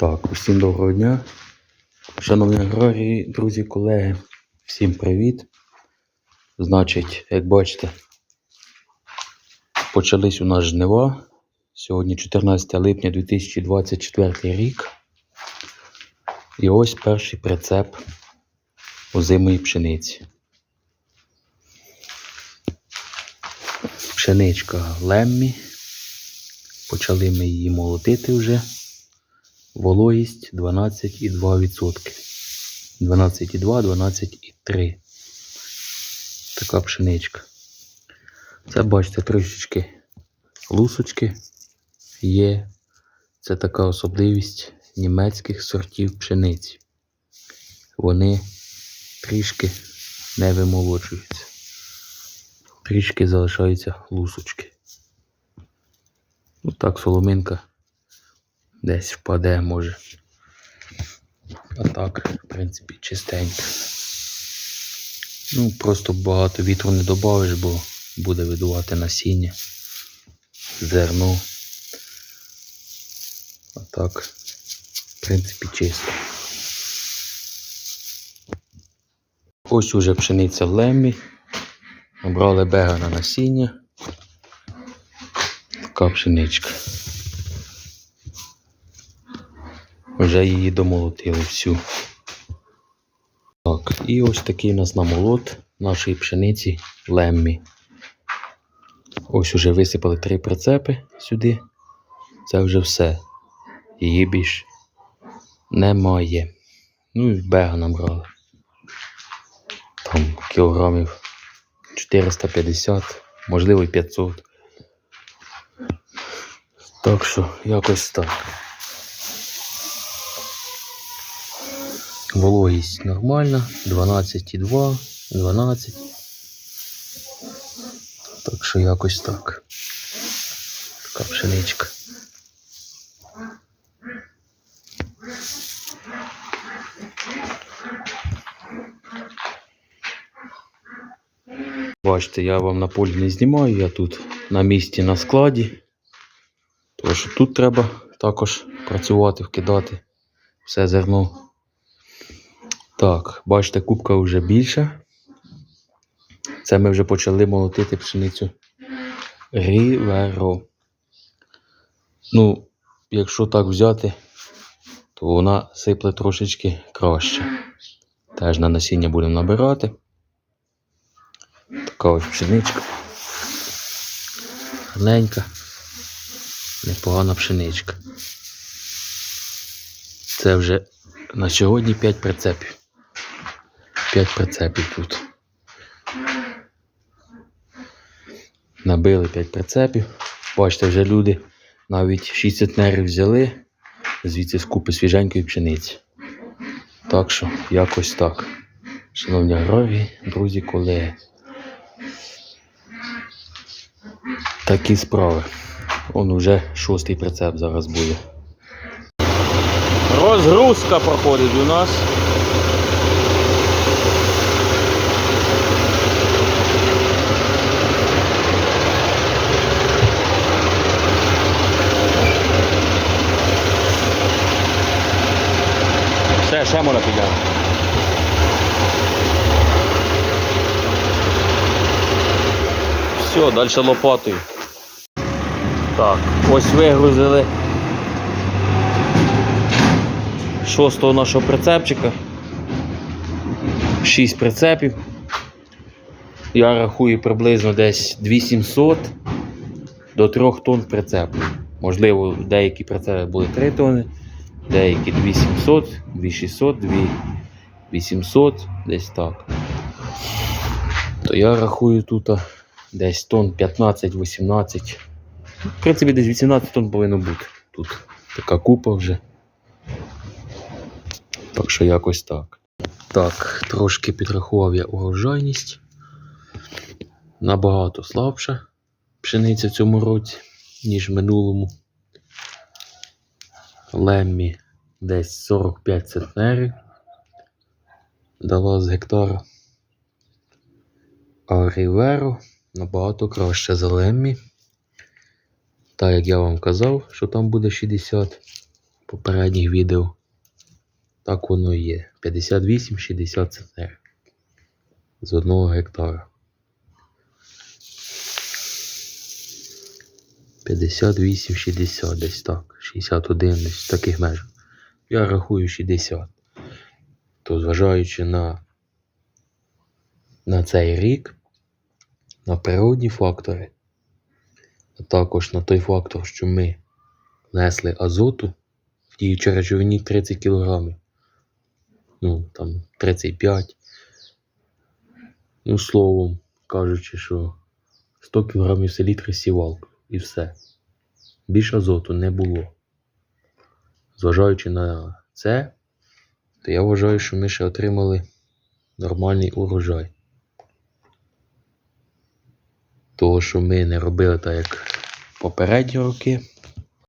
Так, усім доброго дня. Шановні аграрії, друзі, колеги, всім привіт. Значить, як бачите, почались у нас жнива. Сьогодні 14 липня 2024 рік. І ось перший прицеп озимої пшениці. Пшеничка Леммі. Почали ми її молотити вже. Вологість 12,2%. 12,2, 12,3. Така пшеничка. Це бачите трішечки лусочки є. Це така особливість німецьких сортів пшениці. Вони трішки не вимолочуються. Трішки залишаються лусочки. Отак соломинка десь впаде, може. А так, в принципі, чистенько. Ну, просто багато вітру не додавиш, бо буде видувати насіння, зерно. А так, в принципі, чисто. Ось уже пшениця в лемі. Набрали бега на насіння. Така пшеничка. Вже її домолотили всю. Так, і ось такий у нас намолот нашої пшениці леммі. Ось уже висипали три прицепи сюди. Це вже все. Її більш немає. Ну і бега набрали. Там кілограмів 450, можливо і 500. Так що якось так. Вологість нормальна, 12,2, 12. Так що якось так. Така пшеничка. Бачите, я вам на полі не знімаю, я тут на місці на складі. Тому що тут треба також працювати, вкидати все зерно. Так, бачите, кубка вже більша. Це ми вже почали молотити пшеницю Ріверо. Ну, якщо так взяти, то вона сипле трошечки краще. Теж на насіння будемо набирати. Така ось пшеничка. Гарненька. Непогана пшеничка. Це вже на сьогодні 5 прицепів. 5 прицепів тут. Набили 5 прицепів. Бачите, вже люди навіть 6 центнерів взяли звідси з купи свіженької пшениці. Так що, якось так. Шановні аграрії, друзі, колеги. Такі справи. Он уже шостий прицеп зараз буде. Розгрузка проходить у нас. Все, ще можна підемо. Все, далі лопатою. Так, ось вигрузили шостого нашого прицепчика. Шість прицепів. Я рахую приблизно десь 2700 до 3 тонн прицепу. Можливо, деякі прицепи були 3 тонни, деякі 2700, 2600, 2800, десь так. То я рахую тут десь тонн 15-18. В принципі, десь 18 тонн повинно бути. Тут така купа вже. Так що якось так. Так, трошки підрахував я урожайність. Набагато слабша пшениця в цьому році, ніж в минулому. Леммі десь 45 центнерів дала з гектара. А Ріверо набагато краще за Леммі. Так як я вам казав, що там буде 60, попередніх відео. Так воно і є. 58-60 центнерів з одного гектара. 58-60 десь так. 61 десь в таких межах. Я рахую 60. То зважаючи на, на цей рік, на природні фактори, а також на той фактор, що ми внесли азоту в діючій речовині 30 кг. Ну, там 35. Ну, словом кажучи, що 100 кг селітри сівалку і все. Більше азоту не було. Зважаючи на це, то я вважаю, що ми ще отримали нормальний урожай. Того, що ми не робили так, як попередні роки.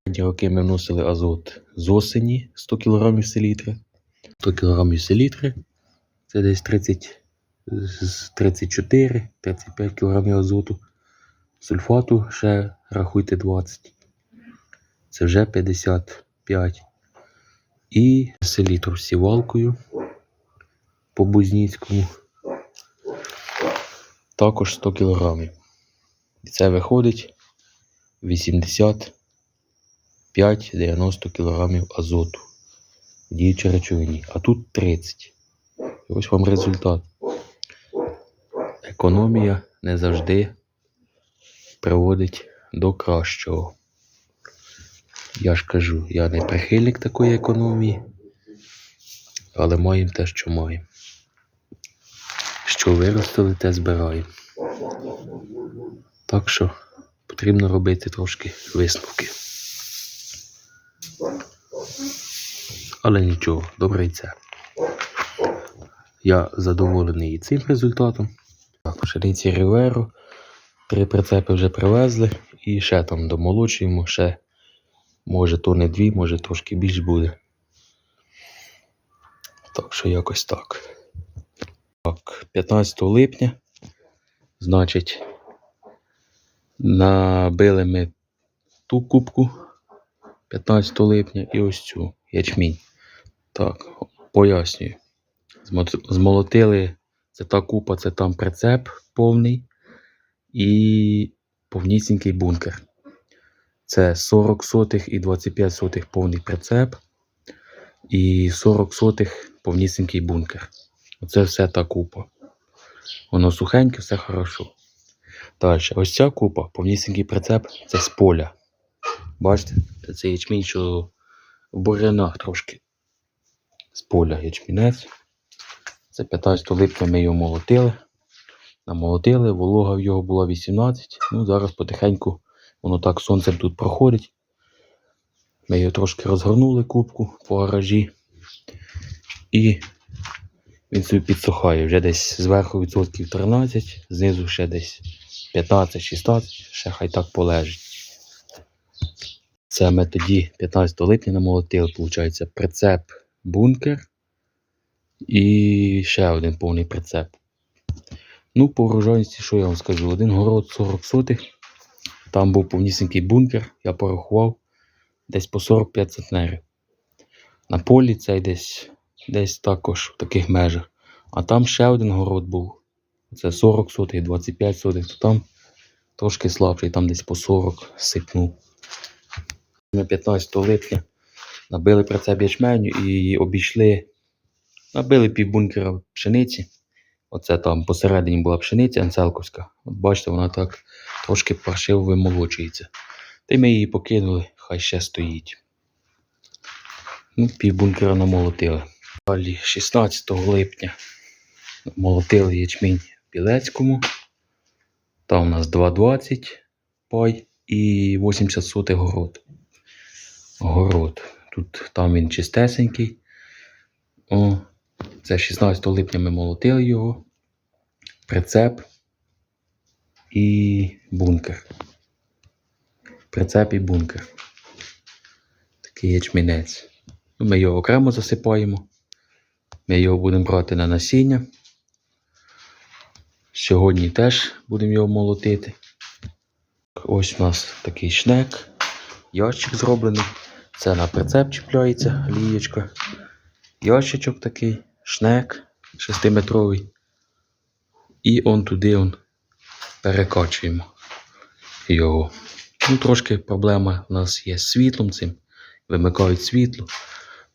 Попередні роки ми вносили азот з осені 100 кг селітри. 100 кг селітри це десь 30, 34-35 кг азоту. Сульфату ще рахуйте 20. Це вже 55. І селітру з сівалкою по Бузніцькому. Також 100 кг. І це виходить 85-90 кг азоту в діючій речовині. А тут 30. І ось вам результат. Економія не завжди приводить до кращого. Я ж кажу, я не прихильник такої економії, але маємо те, що маємо. Що виростили, те збираємо. Так що потрібно робити трошки висновки. Але нічого, добре і це. Я задоволений і цим результатом. Так, пшениці Ріверо. Три прицепи вже привезли і ще там домолочуємо, ще може то не дві, може трошки більш буде. Так що якось так. Так, 15 липня. Значить, набили ми ту кубку 15 липня і ось цю ячмінь. Так, пояснюю. Змолотили це та купа, це там прицеп повний і повнісінький бункер. Це 40 сотих і 25 сотих повний прицеп. І 40 сотих повнісінький бункер. Оце все та купа. Воно сухеньке, все хорошо. Далі, ось ця купа, повнісінький прицеп, це з поля. Бачите? Це ячмінь, що в бурянах трошки. З поля ячмінець. Це 15 липня ми його молотили. Намолотили, волога в його була 18. Ну, зараз потихеньку воно так сонцем тут проходить. Ми його трошки розгорнули кубку по гаражі. І він собі підсухає. Вже десь зверху відсотків 13, знизу ще десь 15-16, ще хай так полежить. Це ми тоді 15 липня намолотили, виходить, прицеп бункер і ще один повний прицеп. Ну, по врожайності, що я вам скажу? Один город 40 сотих. Там був повнісінький бункер, я порахував десь по 45 центнерів. На полі цей десь, десь також в таких межах. А там ще один город був. Це 40 сотих, 25 сотих, то там трошки слабший, там десь по 40 сипнув. Ми 15 липня набили прицеп ячменю і обійшли, набили півбункера пшениці. Оце там посередині була пшениця анцелковська. От бачите, вона так трошки паршиво вимолочується. Та й ми її покинули, хай ще стоїть. Ну, півбункера намолотили. Далі 16 липня молотили ячмінь в Білецькому. Там у нас 2,20 пай і 80 сотих город. Город. Тут там він чистесенький. О, це 16 липня ми молотили його. Прицеп і бункер. Прицеп і бункер. Такий ячмінець. Ну, Ми його окремо засипаємо. Ми його будемо брати на насіння. Сьогодні теж будемо його молотити. Ось у нас такий шнек, ящик зроблений. Це на прицеп чіпляється, лієчка. Ящичок такий, шнек 6-метровий. І он туди он перекачуємо його. Ну, трошки проблема у нас є з світлом цим. Вимикають світло.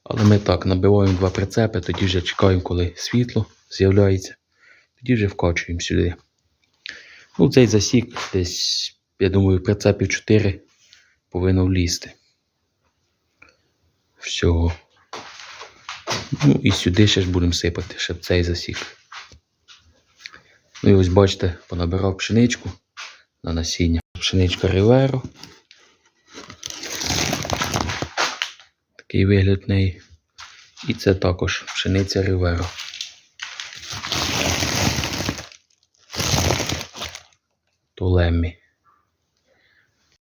Але ми так набиваємо два прицепи, тоді вже чекаємо, коли світло з'являється. Тоді вже вкачуємо сюди. Ну, цей засік десь, я думаю, прицепів 4 повинно влізти. Всього. Ну і сюди ще ж будемо сипати, щоб цей засік. Ну і ось бачите, понабирав пшеничку на насіння. Пшеничка Риверо. Такий вигляд неї. І це також пшениця Риверо. Толеммі.